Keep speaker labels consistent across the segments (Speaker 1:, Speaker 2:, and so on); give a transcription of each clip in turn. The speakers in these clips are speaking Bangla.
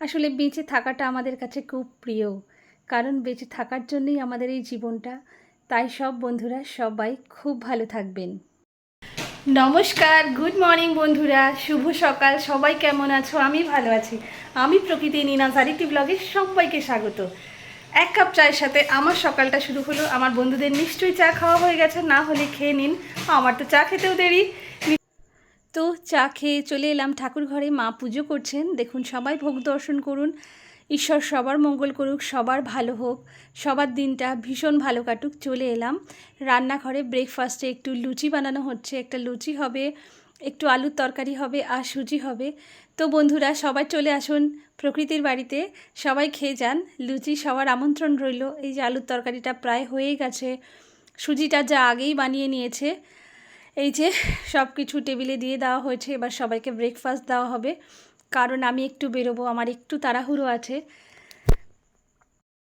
Speaker 1: আসলে বেঁচে থাকাটা আমাদের কাছে খুব প্রিয়। কারণ বেঁচে থাকার জন্যই আমাদের এই জীবনটা। তাই সব বন্ধুরা, সবাই খুব ভালো থাকবেন। নমস্কার, গুড মর্নিং বন্ধুরা, শুভ সকাল, সবাই কেমন আছো? আমি ভালো আছি। আমি প্রকৃতি নিনা চারিটি ব্লগে সবাইকে স্বাগত। এক কাপ চায়ের সাথে আমার সকালটা শুরু হলো। আমার বন্ধুদের নিশ্চয়ই চা খাওয়া হয়ে গেছে, না হলে খেয়ে নিন। আমার তো চা খেতেও দেরি। চা খেয়ে চলে এলাম ঠাকুর ঘরে। মা পুজো করছেন। দেখুন, সবাই ভোগ দর্শন করুন। ঈশ্বর সবার মঙ্গল করুক, সবার ভালো হোক, সবার দিনটা ভীষণ ভালো কাটুক, চলে এলাম। রান্নাঘরে ব্রেকফাস্টে একটু লুচি বানানো হচ্ছে। একটা লুচি হবে, একটু আলুর তরকারি হবে, আর সুজি হবে। তো বন্ধুরা, সবাই চলে আসুন প্রকৃতির বাড়িতে। সবাই খেয়ে যান। লুচি সবার আমন্ত্রণ রইল। এই যে আলুর তরকারিটা প্রায় হয়েই গেছে। সুজিটা যা আগেই বানিয়ে নিয়েছে। এই যে সব কিছু টেবিলে দিয়ে দেওয়া হয়েছে, এবার সবাইকে ব্রেকফাস্ট দেওয়া হবে। কারণ আমি একটু বেরোবো, আমার একটু তাড়াহুড়ো আছে।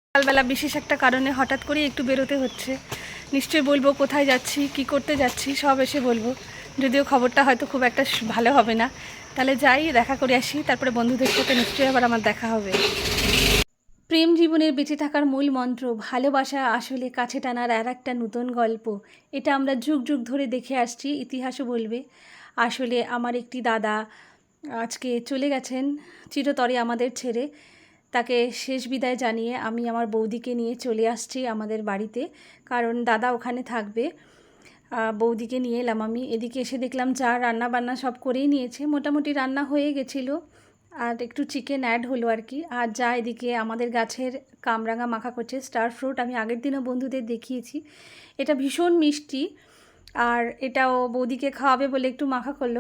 Speaker 1: সকালবেলা বিশেষ একটা কারণে হঠাৎ করে একটু বেরোতে হচ্ছে। নিশ্চয়ই বলব কোথায় যাচ্ছি, কি করতে যাচ্ছি, সব এসে বলব। যদিও খবরটা হয়তো খুব একটা ভালো হবে না। তাহলে যাই, দেখা করে আসি, তারপরে বন্ধুদের সাথে নিশ্চয়ই আবার আমার দেখা হবে। প্রেম জীবনের বেঁচে থাকার মূল মন্ত্র, ভালোবাসা আসলে কাছে টানার আর একটা নতুন গল্প। এটা আমরা যুগ যুগ ধরে দেখে আসছি, ইতিহাসও বলবে। আসলে আমার একটি দাদা আজকে চলে গেছেন, চিরতরে আমাদের ছেড়ে। তাকে শেষ বিদায় জানিয়ে আমি আমার বৌদিকে নিয়ে চলে আসছি আমাদের বাড়িতে, কারণ দাদা ওখানে থাকবে। বৌদিকে নিয়ে এলাম আমি। এদিকে এসে দেখলাম যা রান্না বান্না সব করেই নিয়েছে। মোটামুটি রান্না হয়ে গেছিল। আর একটু চিকেন অ্যাড হলো আর কি আর যা এদিকে আমাদের গাছের কামরাঙা মাখা করছে স্টার ফ্রুট আমি আগের দিনও বন্ধুদের দেখিয়েছি। এটা ভীষণ মিষ্টি আর এটাও বৌদিকে খাওয়াবে বলে একটু মাখা করল।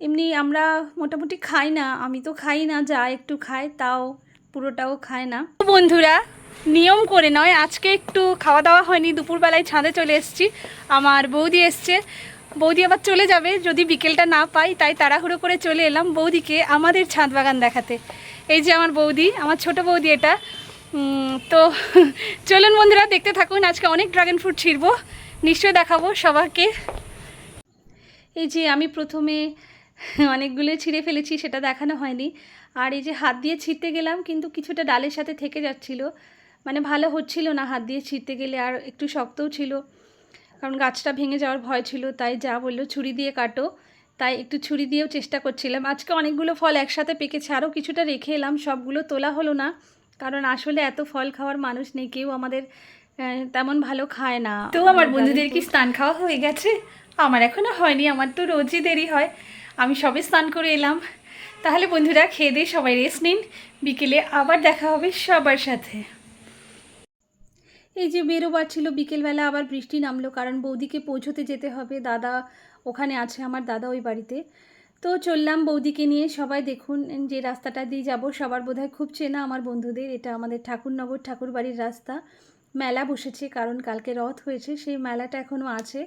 Speaker 1: এমনি আমরা মোটামুটি খাই না, আমি তো খাই না, যা একটু খাই তাও পুরোটাও খায় না। বন্ধুরা, নিয়ম করে নয়, আজকে একটু খাওয়া দাওয়া হয়নি, দুপুরবেলায় ছাদে চলে এসেছি। আমার বৌদি এসছে বৌদি আবার চলে যাবে। যদি বিকেলটা না পাই, তাই তাড়াহুড়ো করে চলে এলাম বৌদিকে আমাদের ছাদ বাগান দেখাতে। এই যে আমার বৌদি, আমার ছোট বৌদি এটা। তো চলুন বন্ধুরা, দেখতে থাকুন, আজকে অনেক ড্রাগন ফ্রুট ছিঁড়বো। নিশ্চয়ই দেখাবো সবাইকে এই যে আমি প্রথমে অনেকগুলো ছিঁড়ে ফেলেছি, সেটা দেখানো হয়নি। আর এই যে হাত দিয়ে ছিঁড়তে গেলাম, কিন্তু কিছুটা ডালের সাথে থেকে যাচ্ছিল। মানে ভালো হচ্ছিল না হাত দিয়ে ছিঁড়তে গেলে, আর একটু শক্তও ছিল। কারণ গাছটা ভেঙে যাওয়ার ভয় ছিল, তাই যা বলল ছুরি দিয়ে কাটো। তাই একটু ছুরি দিয়েও চেষ্টা করছিলাম। আজকে অনেকগুলো ফল একসাথে পেকেছে, আরও কিছুটা রেখে এলাম, সবগুলো তোলা হলো না। কারণ আসলে এত ফল খাওয়ার মানুষ নেই, কেউ আমাদের তেমন ভালো খায় না। তো আমার বন্ধুদের কি স্নান খাওয়া হয়ে গেছে? আমার এখনও হয়নি, আমার তো রোজই দেরি হয়। আমি সবে স্নান করে এলাম। তাহলে বন্ধুরা, খেয়ে দিয়ে সবাই রেস্ট নিন। বিকেলে আবার দেখা হবে সবার সাথে। এই যে বেরোবার ছিল, বিকেলবেলা আবার বৃষ্টি নামলো, কারণ বৌদিকে পৌঁছতে যেতে হবে। দাদা ওখানে আছে, আমার দাদা ওই বাড়িতে। তো চললাম বৌদিকে নিয়ে, সবাই দেখুন যে রাস্তাটা দিয়ে যাব। সবার বোধহয় খুব চেনা আমার বন্ধুদের, এটা আমাদের ঠাকুরনগর ঠাকুর বাড়ির রাস্তা। মেলা বসেছে, কারণ কালকে রথ হয়েছে, সেই মেলাটা এখনও আছে।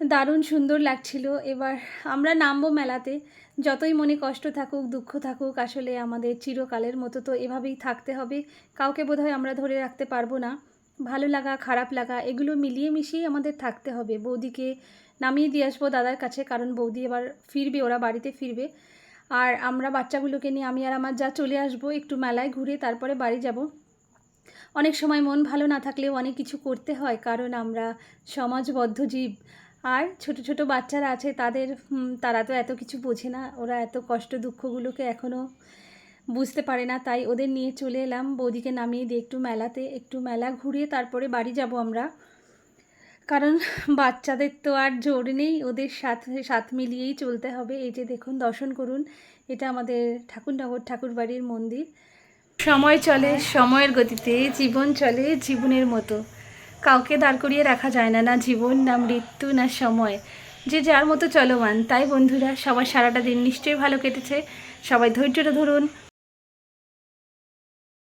Speaker 1: দারুণ সুন্দর লাগছিল। এবার আমরা নামবো মেলাতে। যতই মনে কষ্ট থাকুক, দুঃখ থাকুক, আসলে আমাদের চিরকালের মতো তো এভাবেই থাকতে হবে। কাউকে বোধহয় আমরা ধরে রাখতে পারব না। ভালো লাগা, খারাপ লাগা, এগুলো মিলিয়ে মিশিয়ে আমাদের থাকতে হবে। বৌদিকে নামিয়ে দিয়ে আসব দাদার কাছে, কারণ বৌদি এবার ফিরবে, ওরা বাড়িতে ফিরবে। আর আমরা বাচ্চাগুলোকে নিয়ে, আমি আর আমার যা চলে আসব, একটু মেলায় ঘুরে তারপরে বাড়ি যাব। অনেক সময় মন ভালো না থাকলেও অনেক কিছু করতে হয়, কারণ আমরা সমাজবদ্ধ জীব। আর ছোট ছোট বাচ্চারা আছে, তাদের তারা তো এত কিছু বোঝে না, ওরা এত কষ্ট দুঃখগুলোকে এখনও বুঝতে পারে না, তাই ওদের নিয়ে চলে এলাম। বৌদিকে নামিয়ে দিয়ে একটু মেলাতে, একটু মেলা ঘুরিয়ে তারপরে বাড়ি যাব আমরা। কারণ বাচ্চাদের তো আর জোর নেই, ওদের সাথে, সাথ মিলিয়েই চলতে হবে। এই যে দেখুন, দর্শন করুন। এটা আমাদের ঠাকুরনগর ঠাকুর বাড়ির মন্দির। সময় চলে, সময়ের গতিতে, জীবন চলে জীবনের মতো। কাউকে দাঁড় করিয়ে রাখা যায় না না জীবন, না মৃত্যু, না সময়। যে যার মতো চলমান। তাই বন্ধুরা, সবার সারাটা দিন নিশ্চয়ই ভালো কেটেছে। সবাই ধৈর্যটা ধরুন